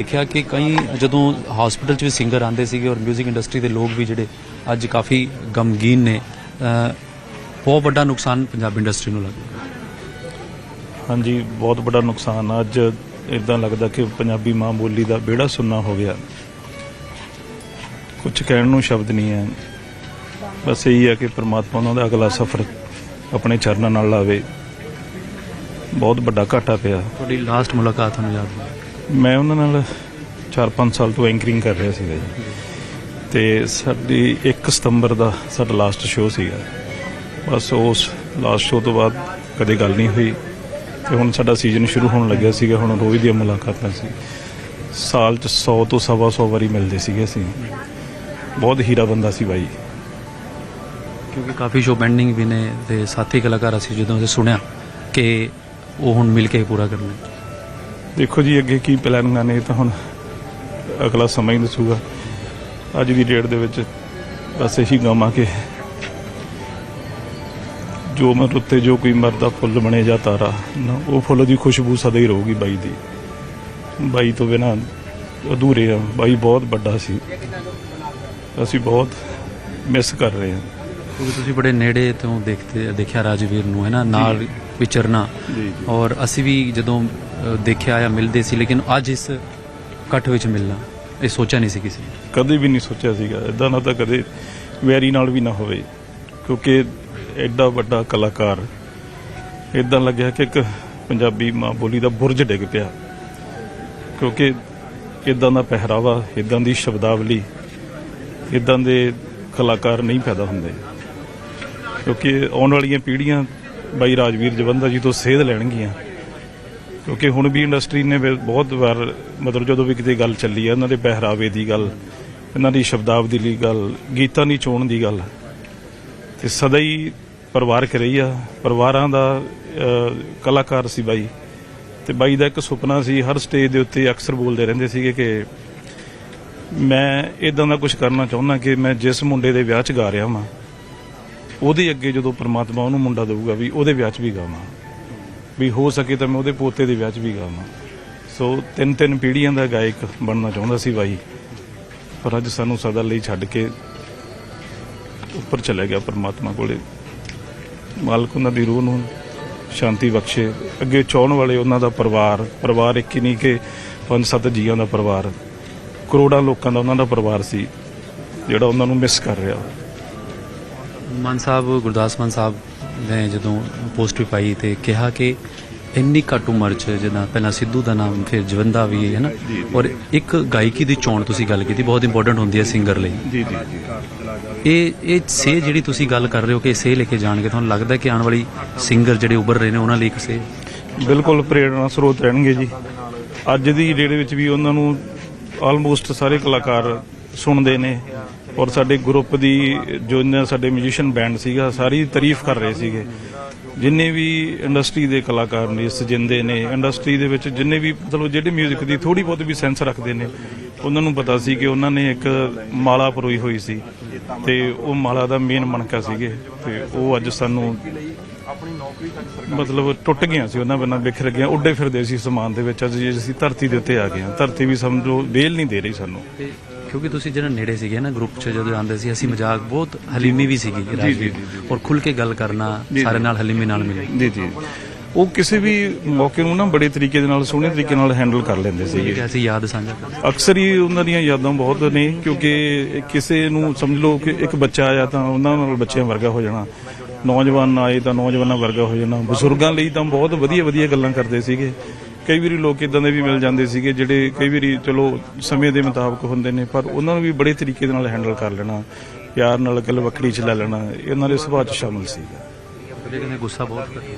ਦੇਖਿਆ ਕਿ ਕਈ ਜਦੋਂ ਹਸਪੀਟਲ 'ਚ ਵੀ ਸਿੰਗਰ ਆਉਂਦੇ ਸੀਗੇ ਔਰ 뮤직 ਇੰਡਸਟਰੀ ਦੇ ਲੋਕ ਵੀ ਜਿਹੜੇ ਅੱਜ ਕਾਫੀ ਗਮਗੀਨ ਨੇ ਬਹੁਤ ਵੱਡਾ ਨੁਕਸਾਨ ਪੰਜਾਬ ਇੰਡਸਟਰੀ ਨੂੰ ਲੱਗਦਾ। ਹਾਂਜੀ ਬਹੁਤ ਵੱਡਾ ਨੁਕਸਾਨ ਆ। ਅੱਜ ਇਦਾਂ ਲੱਗਦਾ ਕਿ ਪੰਜਾਬੀ ਮਾਂ ਬੋਲੀ ਦਾ ਬੇੜਾ ਸੁੰਨਾ ਹੋ ਗਿਆ। ਕੁਝ ਕਹਿਣ ਨੂੰ ਸ਼ਬਦ ਨਹੀਂ ਹੈ। ਬਸ ਇਹੀ ਹੈ ਕਿ ਪ੍ਰਮਾਤਮਾ ਉਹਨਾਂ ਦਾ ਅਗਲਾ ਸਫ਼ਰ ਆਪਣੇ ਚਰਨਾਂ ਨਾਲ ਲਾਵੇ। ਬਹੁਤ ਵੱਡਾ ਘਾਟਾ ਪਿਆ। ਤੁਹਾਡੀ ਲਾਸਟ ਮੁਲਾਕਾਤ ਤੁਹਾਨੂੰ ਯਾਦ ਹੈ? ਮੈਂ ਉਹਨਾਂ ਨਾਲ 4-5 ਸਾਲ ਤੋਂ ਐਂਕਰਿੰਗ ਕਰ ਰਿਹਾ ਸੀਗਾ ਜੀ। ਤੇ ਸਾਡੀ 1 ਸਤੰਬਰ ਦਾ ਸਾਡਾ ਲਾਸਟ ਸ਼ੋਅ ਸੀਗਾ। ਬਸ ਉਸ ਲਾਸਟ ਸ਼ੋਅ ਤੋਂ ਬਾਅਦ ਕਦੇ ਗੱਲ ਨਹੀਂ ਹੋਈ। ਤੇ ਹੁਣ ਸਾਡਾ ਸੀਜ਼ਨ ਸ਼ੁਰੂ ਹੋਣ ਲੱਗਿਆ ਸੀਗਾ, ਹੁਣ ਰੋਜ਼ ਦੀਆਂ ਮੁਲਾਕਾਤਾਂ ਸੀ। ਸਾਲ ਚ 100 ਤੋਂ ਸਵਾ 100 ਵਾਰੀ ਮਿਲਦੇ ਸੀਗੇ ਅਸੀਂ। ਬਹੁਤ ਹੀਰਾ ਬੰਦਾ ਸੀ ਬਾਈ। ਕਿਉਂਕਿ ਕਾਫੀ ਸ਼ੋਅ ਪੈਂਡਿੰਗ ਵੀ ਨੇ ਤੇ ਸਾਥੀ ਕਲਾਕਾਰ ਅਸੀਂ ਜਦੋਂ ਅਸੀਂ ਸੁਣਿਆ ਕਿ ਉਹ ਹੁਣ ਮਿਲ ਕੇ ਪੂਰਾ ਕਰਨਾ ਦੇਖੋ ਜੀ ਅੱਗੇ ਕੀ ਪਲਾਨਿੰਗਾਂ ਨੇ ਇਹ ਤਾਂ ਹੁਣ ਅਗਲਾ ਸਮਾਂ ਹੀ ਦੱਸੂਗਾ। ਅੱਜ ਦੀ ਡੇਟ ਦੇ ਵਿੱਚ ਬਸ ਇਹੀ ਗਾਵਾਂ ਕਿ ਜੋ ਮਨ ਉੱਤੇ ਜੋ ਕੋਈ ਮਰਦਾ ਫੁੱਲ ਬਣੇ ਜਾਂ ਤਾਰਾ ਨਾ ਉਹ ਫੁੱਲ ਦੀ ਖੁਸ਼ਬੂ ਸਦਾ ਹੀ ਰਹੂਗੀ ਬਾਈ ਦੀ। ਬਾਈ ਤੋਂ ਬਿਨਾ ਅਧੂਰੇ ਆ। ਬਾਈ ਬਹੁਤ ਵੱਡਾ ਸੀ। ਅਸੀਂ ਬਹੁਤ ਮਿਸ ਕਰ ਰਹੇ ਹਾਂ। ਕਿਉਂਕਿ ਤੁਸੀਂ ਬੜੇ ਨੇੜੇ ਤੋਂ ਦੇਖਦੇ ਦੇਖਿਆ ਰਾਜਵੀਰ ਨੂੰ ਹੈ ਨਾ? ਨਾਲ ਵਿਚਰਨਾ। ਔਰ ਅਸੀਂ ਵੀ ਜਦੋਂ ਦੇਖਿਆ ਜਾਂ ਮਿਲਦੇ ਸੀ, ਲੇਕਿਨ ਅੱਜ ਇਸ ਇਕੱਠ ਵਿੱਚ ਮਿਲਣਾ, ਇਹ ਸੋਚਿਆ ਨਹੀਂ ਸੀ ਕਿਸੇ ਨੇ। ਕਦੇ ਵੀ ਨਹੀਂ ਸੋਚਿਆ ਸੀਗਾ ਇਦਾਂ ਨਾ ਤਾਂ ਕਦੇ ਵੈਰੀ ਨਾਲ ਵੀ ਨਾ ਹੋਵੇ, ਕਿਉਂਕਿ ਐਡਾ ਵੱਡਾ ਕਲਾਕਾਰ ਇਦਾਂ ਲੱਗਿਆ ਕਿ ਇੱਕ ਪੰਜਾਬੀ ਮਾਂ ਬੋਲੀ ਦਾ ਬੁਰਜ ਡਿੱਗ ਪਿਆ, ਕਿਉਂਕਿ ਇਦਾਂ ਦਾ ਪਹਿਰਾਵਾ ਇਦਾਂ ਦੀ ਸ਼ਬਦਾਵਲੀ ਇਦਾਂ ਦੇ ਕਲਾਕਾਰ ਨਹੀਂ ਪੈਦਾ ਹੁੰਦੇ, ਕਿਉਂਕਿ ਆਉਣ ਵਾਲੀਆਂ ਪੀੜ੍ਹੀਆਂ ਬਾਈ ਰਾਜਵੀਰ ਜਵੰਦਾ ਜੀ ਤੋਂ ਸੇਧ ਲੈਣਗੀਆਂ। ਕਿਉਂਕਿ ਹੁਣ ਵੀ ਇੰਡਸਟਰੀ ਨੇ ਬਹੁਤ ਵਾਰ ਮਤਲਬ ਜਦੋਂ ਵੀ ਕਿਤੇ ਗੱਲ ਚੱਲੀ ਆ ਇਹਨਾਂ ਦੇ ਪਹਿਰਾਵੇ ਦੀ ਗੱਲ, ਇਹਨਾਂ ਦੀ ਸ਼ਬਦਾਵਲੀ ਦੀ ਗੱਲ, ਗੀਤਾਂ ਦੀ ਚੋਣ ਦੀ ਗੱਲ, ਤੇ ਸਦਾ ਹੀ ਪਰਿਵਾਰਕ ਰਹੀ ਆ। ਪਰਿਵਾਰਾਂ ਦਾ ਕਲਾਕਾਰ ਸੀ ਬਾਈ। ਤੇ ਬਾਈ ਦਾ ਇੱਕ ਸੁਪਨਾ ਸੀ, ਹਰ ਸਟੇਜ ਦੇ ਉੱਤੇ ਅਕਸਰ ਬੋਲਦੇ ਰਹਿੰਦੇ ਸੀਗੇ ਕਿ ਮੈਂ ਇਦਾਂ ਦਾ ਕੁਝ ਕਰਨਾ ਚਾਹੁੰਦਾ ਕਿ ਮੈਂ ਜਿਸ ਮੁੰਡੇ ਦੇ ਵਿਆਹ 'ਚ ਗਾ ਰਿਹਾ ਹਾਂ ਉਹਦੇ ਅੱਗੇ ਜਦੋਂ ਪ੍ਰਮਾਤਮਾ ਉਹਨੂੰ ਮੁੰਡਾ ਦੇਊਗਾ ਵੀ ਉਹਦੇ ਵਿਆਹ 'ਚ ਵੀ ਗਾਵਾਂ। ਵੀ ਹੋ ਸਕੇ ਤਾਂ ਮੈਂ ਉਹਦੇ ਪੋਤੇ ਦੇ ਵਿਆਹ 'ਚ ਵੀ ਗਾਵਾਂ। ਸੋ ਤਿੰਨ ਤਿੰਨ ਪੀੜ੍ਹੀਆਂ ਦਾ ਗਾਇਕ ਬਣਨਾ ਚਾਹੁੰਦਾ ਸੀ ਬਾਈ। ਪਰ ਅੱਜ ਸਾਨੂੰ ਸਦਾ ਲਈ ਛੱਡ ਕੇ ਉੱਪਰ ਚਲੇ ਗਿਆ ਪਰਮਾਤਮਾ ਕੋਲੇ। ਮਾਲਕ ਉਹਨਾਂ ਦੀ ਰੂਹ ਨੂੰ ਸ਼ਾਂਤੀ ਬਖਸ਼ੇ। ਅੱਗੇ ਚਾਹਣ ਵਾਲੇ ਉਹਨਾਂ ਦਾ ਪਰਿਵਾਰ ਪਰਿਵਾਰ ਇੱਕ ਹੀ ਨਹੀਂ ਕਿ ਪੰਜ ਸੱਤ ਜੀਆਂ ਦਾ ਪਰਿਵਾਰ। ਕਰੋੜਾਂ ਲੋਕਾਂ ਦਾ ਉਹਨਾਂ ਦਾ ਪਰਿਵਾਰ ਸੀ, ਜਿਹੜਾ ਉਹਨਾਂ ਨੂੰ ਮਿਸ ਕਰ ਰਿਹਾ। ਮਾਨ ਸਾਹਿਬ, ਗੁਰਦਾਸ ਮਾਨ ਸਾਹਿਬ ਨੇ ਜਦੋਂ ਪੋਸਟ ਵੀ ਪਾਈ ਤੇ ਕਿਹਾ ਕਿ ਇੰਨੀ ਘੱਟ ਉਮਰ 'ਚ ਜਿੱਦਾਂ ਪਹਿਲਾਂ ਸਿੱਧੂ ਦਾ ਨਾਮ ਫਿਰ ਜਵੰਦਾ ਵੀ ਹੈ ਨਾ? ਔਰ ਇੱਕ ਗਾਇਕੀ ਦੀ ਚੋਣ ਤੁਸੀਂ ਗੱਲ ਕੀਤੀ ਬਹੁਤ ਇੰਪੋਰਟੈਂਟ ਹੁੰਦੀ ਹੈ ਸਿੰਗਰ ਲਈ। ਜੀ ਜੀ ਇਹ ਇਹ ਸੇ ਜਿਹੜੀ ਤੁਸੀਂ ਗੱਲ ਕਰ ਰਹੇ ਹੋ ਕਿ ਸੇ ਲੈ ਕੇ ਜਾਣਗੇ ਤੁਹਾਨੂੰ ਲੱਗਦਾ ਕਿ ਆਉਣ ਵਾਲੀ ਸਿੰਗਰ ਜਿਹੜੇ ਉੱਭਰ ਰਹੇ ਨੇ ਉਹਨਾਂ ਲਈ ਇੱਕ ਸੇ ਬਿਲਕੁਲ ਪ੍ਰੇਰਣਾ ਸਰੋਤ ਰਹਿਣਗੇ ਜੀ। ਅੱਜ ਦੀ ਡੇਟ ਵਿੱਚ ਵੀ ਉਹਨਾਂ ਨੂੰ ਆਲਮੋਸਟ ਸਾਰੇ ਕਲਾਕਾਰ ਸੁਣਦੇ ਨੇ। ਔਰ ਸਾਡੇ ਗਰੁੱਪ ਦੀ ਜੋ ਇਹਨਾਂ ਸਾਡੇ ਮਿਊਜ਼ੀਸ਼ੀਅਨ ਬੈਂਡ ਸੀਗਾ, ਸਾਰੀ ਤਾਰੀਫ ਕਰ ਰਹੇ ਸੀਗੇ। ਜਿੰਨੇ ਵੀ ਇੰਡਸਟਰੀ ਦੇ ਕਲਾਕਾਰ ਨੇ, ਸਜਿੰਦੇ ਨੇ ਇੰਡਸਟਰੀ ਦੇ ਵਿੱਚ ਜਿੰਨੇ ਵੀ ਮਤਲਬ ਜਿਹੜੇ 뮤직 ਦੀ ਥੋੜੀ ਬਹੁਤ ਵੀ ਸੈਂਸ ਰੱਖਦੇ ਨੇ, ਉਹਨਾਂ ਨੂੰ ਪਤਾ ਸੀ ਕਿ ਉਹਨਾਂ ਨੇ ਇੱਕ ਮਾਲਾ ਪਰੋਈ ਹੋਈ ਸੀ ਤੇ ਉਹ ਮਾਲਾ ਦਾ ਮੇਨ ਮਣਕਾ ਸੀਗੇ ਤੇ ਉਹ ਅੱਜ ਸਾਨੂੰ ਮਤਲਬ ਟੁੱਟ ਗਿਆ ਸੀ, ਉਹਨਾਂ ਬਿਨਾਂ ਵਿਖਰ ਗਿਆ ਉੱਡੇ ਫਿਰਦੇ ਸੀ ਸਮਾਨ ਦੇ ਵਿੱਚ, ਅੱਜ ਜੇ ਅਸੀਂ ਧਰਤੀ ਦੇ ਉੱਤੇ ਆ ਗਏ ਹਾਂ। ਧਰਤੀ ਵੀ ਸਮਝੋ, ਵੇਲ ਨਹੀਂ ਦੇ ਰਹੀ ਸਾਨੂੰ। ਕਿਉਂਕਿ ਤੁਸੀਂ ਜਿਹੜਾ ਨੇੜੇ ਸੀਗੇ ਨਾ ਗਰੁੱਪ 'ਚ ਜਦੋਂ ਆਉਂਦੇ ਸੀ ਅਸੀਂ ਮਜ਼ਾਕ ਬਹੁਤ ਹਲੀਮੀ ਵੀ ਸੀਗੀ ਰਾਜਵੀਰ ਔਰ ਖੁੱਲ ਕੇ ਗੱਲ ਕਰਨਾ ਸਾਰੇ ਨਾਲ ਹਲੀਮੀ ਨਾਲ ਮਿਲੇ। ਜੀ ਜੀ। ਉਹ ਕਿਸੇ ਵੀ ਮੌਕੇ ਨੂੰ ਨਾ ਬੜੇ ਤਰੀਕੇ ਦੇ ਨਾਲ ਸੋਹਣੇ ਤਰੀਕੇ ਨਾਲ ਹੈਂਡਲ ਕਰ ਲੈਂਦੇ ਕਿ ਅਸੀਂ ਯਾਦ ਸਾਂਝਾ ਕਰ। ਅਕਸਰ ਹੀ ਉਹਨਾਂ ਦੀਆਂ ਯਾਦਾਂ ਬਹੁਤ ਨੇ ਕਿਉਂਕਿ ਕਿਸੇ ਨੂੰ ਸਮਝ ਲਓ ਕਿ ਇੱਕ ਬੱਚਾ ਆਇਆ ਤਾਂ ਉਹਨਾਂ ਨਾਲ ਬੱਚਿਆਂ ਵਰਗਾ ਹੋ ਜਾਣਾ। ਨੌਜਵਾਨ ਆਏ ਤਾਂ ਨੌਜਵਾਨਾਂ ਵਰਗਾ ਹੋ ਜਾਣਾ। ਬਜ਼ੁਰਗਾਂ ਲਈ ਤਾਂ ਬਹੁਤ ਵਧੀਆ ਵਧੀਆ ਗੱਲਾਂ ਕਰਦੇ ਸੀਗੇ। ਕਈ ਵਾਰੀ ਲੋਕ ਇਦਾਂ ਦੇ ਵੀ ਮਿਲ ਜਾਂਦੇ ਸੀਗੇ ਜਿਹੜੇ ਕਈ ਵਾਰੀ ਚਲੋ ਸਮੇਂ ਦੇ ਮੁਤਾਬਕ ਹੁੰਦੇ ਨੇ ਪਰ ਉਹਨਾਂ ਨੂੰ ਵੀ ਬੜੇ ਤਰੀਕੇ ਦੇ ਨਾਲ ਹੈਂਡਲ ਕਰ ਲੈਣਾ ਪਿਆਰ ਨਾਲ ਗੱਲ ਵੱਖਰੀ ਚ ਲੈ ਲੈਣਾ ਇਹਨਾਂ ਦੇ ਸੁਭਾਅ ਚ ਸ਼ਾਮਲ ਸੀਗਾ। ਗੁੱਸਾ ਬਹੁਤ ਕਰਦੇ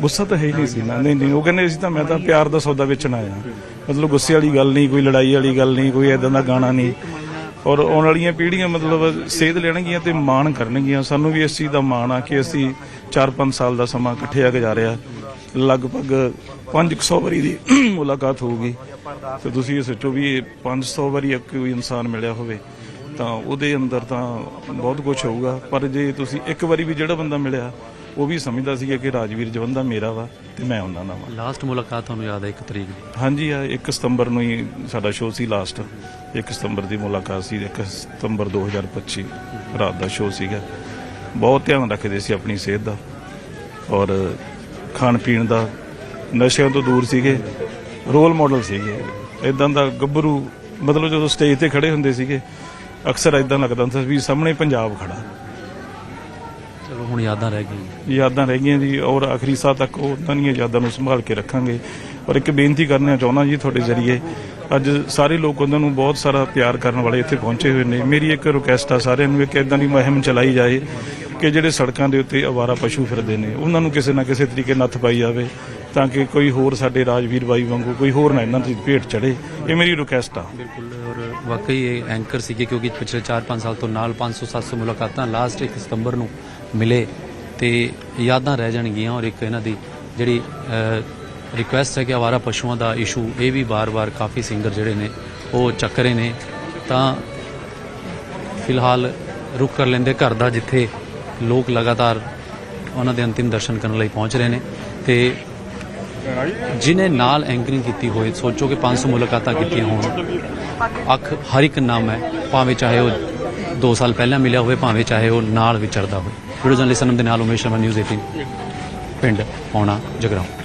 ਗੁੱਸਾ ਤਾਂ ਹੈ ਹੀ ਨਹੀਂ ਸੀ ਨਾ ਨਹੀਂ ਨਹੀਂ ਉਹ ਕਹਿੰਦੇ ਸੀ ਤਾਂ ਮੈਂ ਤਾਂ ਪਿਆਰ ਦਾ ਸੌਦਾ ਵੇਚਣ ਆਇਆ। ਮਤਲਬ ਗੁੱਸੇ ਵਾਲੀ ਗੱਲ ਨਹੀਂ ਕੋਈ ਲੜਾਈ ਵਾਲੀ ਗੱਲ ਨਹੀਂ ਕੋਈ ਐਦਾਂ ਦਾ ਗਾਣਾ ਨਹੀਂ। ਔਰ ਆਉਣ ਵਾਲੀਆਂ ਪੀੜ੍ਹੀਆਂ ਮਤਲਬ ਸੇਧ ਲੈਣਗੀਆਂ ਤੇ ਮਾਣ ਕਰਨਗੀਆਂ। ਸਾਨੂੰ ਵੀ ਇਸ ਚੀਜ਼ ਦਾ ਮਾਣ ਆ ਕਿ ਅਸੀਂ 4-5 ਸਾਲ ਦਾ ਸਮਾਂ ਇਕੱਠੇ ਆ ਗੁਜ਼ਾਰਿਆ। ਲਗਭਗ 500 ਵਾਰੀ ਦੀ ਮੁਲਾਕਾਤ ਹੋਊਗੀ। ਤੇ ਤੁਸੀਂ ਇਹ ਸੋਚੋ ਵੀ ਇਹ 500 ਵਾਰੀ ਇੱਕ ਕੋਈ ਇਨਸਾਨ ਮਿਲਿਆ ਹੋਵੇ ਤਾਂ ਉਹਦੇ ਅੰਦਰ ਤਾਂ ਬਹੁਤ ਕੁਝ ਹੋਊਗਾ। ਪਰ ਜੇ ਤੁਸੀਂ ਇੱਕ ਵਾਰੀ ਵੀ ਜਿਹੜਾ ਬੰਦਾ ਮਿਲਿਆ ਉਹ ਵੀ ਸਮਝਦਾ ਸੀਗਾ ਕਿ ਰਾਜਵੀਰ ਜਵੰਦਾ ਮੇਰਾ ਵਾ ਤੇ ਮੈਂ ਉਹਨਾਂ ਦਾ ਵਾ। ਲਾਸਟ ਮੁਲਾਕਾਤ ਤੁਹਾਨੂੰ ਯਾਦ ਹੈ ਇੱਕ ਤਰੀਕ ਦੀ? ਹਾਂਜੀ ਆ 1 ਸਤੰਬਰ ਨੂੰ ਹੀ ਸਾਡਾ ਸ਼ੋਅ ਸੀ ਲਾਸਟ 1 ਸਤੰਬਰ ਦੀ ਮੁਲਾਕਾਤ ਸੀ 1 ਸਤੰਬਰ 2025 ਰਾਤ ਦਾ ਸ਼ੋਅ ਸੀਗਾ। ਬਹੁਤ ਧਿਆਨ ਰੱਖਦੇ ਸੀ ਆਪਣੀ ਸਿਹਤ ਦਾ। ਔਰ ਖਾਣ ਪੀਣ ਦਾ ਨਸ਼ਿਆਂ ਤੋਂ ਦੂਰ ਸੀਗੇ ਰੋਲ ਮਾਡਲ ਸੀਗੇ। ਇਦਾਂ ਦਾ ਗੱਭਰੂ ਮਤਲਬ ਜਦੋਂ ਸਟੇਜ ਤੇ ਖੜੇ ਹੁੰਦੇ ਸੀਗੇ ਅਕਸਰ ਇਦਾਂ ਲੱਗਦਾ ਹੁੰਦਾ ਸੀ ਵੀ ਸਾਹਮਣੇ ਪੰਜਾਬ ਖੜਾ। ਚਲੋ ਹੁਣ ਯਾਦਾਂ ਰਹਿ ਗਈਆਂ। ਯਾਦਾਂ ਰਹਿ ਗਈਆਂ ਜੀ ਔਰ ਆਖਰੀ ਸਾਹ ਤੱਕ ਉਹ ਉਹਨਾਂ ਦੀਆਂ ਯਾਦਾਂ ਨੂੰ ਸੰਭਾਲ ਕੇ ਰੱਖਾਂਗੇ। ਔਰ ਇੱਕ ਬੇਨਤੀ ਕਰਨਾ ਚਾਹੁੰਦਾ ਜੀ ਤੁਹਾਡੇ ਜ਼ਰੀਏ ਅੱਜ ਸਾਰੇ ਲੋਕ ਉਹਨਾਂ ਨੂੰ ਬਹੁਤ ਸਾਰਾ ਪਿਆਰ ਕਰਨ ਵਾਲੇ ਇੱਥੇ ਪਹੁੰਚੇ ਹੋਏ ਨੇ। ਮੇਰੀ ਇੱਕ ਰਿਕੁਐਸਟ ਆ ਸਾਰਿਆਂ ਨੂੰ ਕਿ ਇਦਾਂ ਦੀ ਮੁਹਿੰਮ ਚਲਾਈ ਜਾਏ। ਕਿ ਜਿਹੜੇ ਸੜਕਾਂ ਦੇ ਉੱਤੇ ਅਵਾਰਾ ਪਸ਼ੂ ਫਿਰਦੇ ਨੇ, ਉਹਨਾਂ ਨੂੰ ਕਿਸੇ ਨਾ ਕਿਸੇ ਤਰੀਕੇ ਨੱਥ ਪਾਈ ਜਾਵੇ ਤਾਂ ਕਿ ਕੋਈ ਹੋਰ ਸਾਡੇ ਰਾਜਵੀਰ ਬਾਈ ਵਾਂਗੂ ਕੋਈ ਹੋਰ ਨਾ ਇਹਨਾਂ ਦੀ ਭੇਟ ਚੜੇ ਇਹ ਮੇਰੀ ਰਿਕੁਐਸਟ ਆ। ਬਿਲਕੁਲ, ਔਰ ਵਾਕਈ ਇਹ ਐਂਕਰ ਸੀਗੇ ਕਿਉਂਕਿ ਪਿਛਲੇ 4-5 ਸਾਲ ਤੋਂ ਨਾਲ 500-700 ਮੁਲਾਕਾਤਾਂ ਲਾਸਟ 1 ਸਤੰਬਰ ਨੂੰ ਮਿਲੇ ਤੇ ਯਾਦਾਂ ਰਹਿ ਜਾਣਗੀਆਂ ਔਰ ਇੱਕ ਇਹਨਾਂ ਦੀ ਜਿਹੜੀ ਰਿਕੁਐਸਟ ਹੈ ਕਿ ਆਵਾਰਾ ਪਸ਼ੂਆਂ ਦਾ ਇਸ਼ੂ ਇਹ ਵੀ ਬਾਰ-ਬਾਰ ਕਾਫੀ ਸਿੰਗਰ ਜਿਹੜੇ ਨੇ, ਉਹ ਚੱਕ ਰਹੇ ਨੇ। ਤਾਂ ਫਿਲਹਾਲ ਰੁਕ ਕਰ ਲੈਂਦੇ ਘਰ ਦਾ ਜਿੱਥੇ ਲੋਕ ਲਗਾਤਾਰ ਉਹਨਾਂ ਦੇ ਅੰਤਿਮ ਦਰਸ਼ਨ ਕਰਨ ਲਈ ਪਹੁੰਚ ਰਹੇ ਨੇ ਤੇ ਜਿਨੇ ਨਾਲ ਐਂਕਰਿੰਗ ਕੀਤੀ ਹੋਏ, ਸੋਚੋ ਕਿ 500 ਮੁਲਾਕਾਤਾਂ ਕੀਤੀਆਂ ਹੋਣ। ਅੱਖ ਹਰ ਇੱਕ ਨਾਮ ਹੈ, ਭਾਵੇਂ ਚਾਹੇ ਉਹ 2 ਸਾਲ ਪਹਿਲਾਂ ਮਿਲਿਆ ਹੋਵੇ, ਭਾਵੇਂ ਚਾਹੇ ਉਹ ਨਾਲ ਵਿਚਰਦਾ ਹੋਵੇ। ਵੀਡੀਓ ਜਰਨਲਿਸਟ ਦੇ ਨਾਲ ਉਮੇਸ਼ ਸ਼ਰਮਾ ਨਿਊਜ਼ 18 ਪਿੰਡ ਪੌਣਾ, ਜਗਰਾਉਂ।